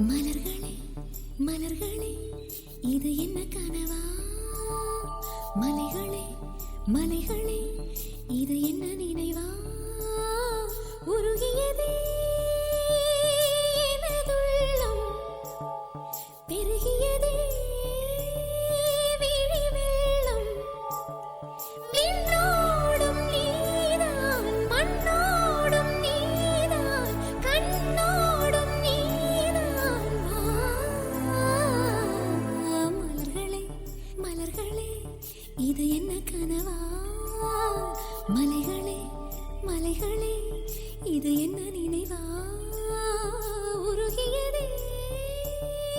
மலர்களே மலர்களே இது என்ன கனவா? மலைகளே மலைகளே இது என்ன மலைகளே மலைகளே இது என்ன நினைவா?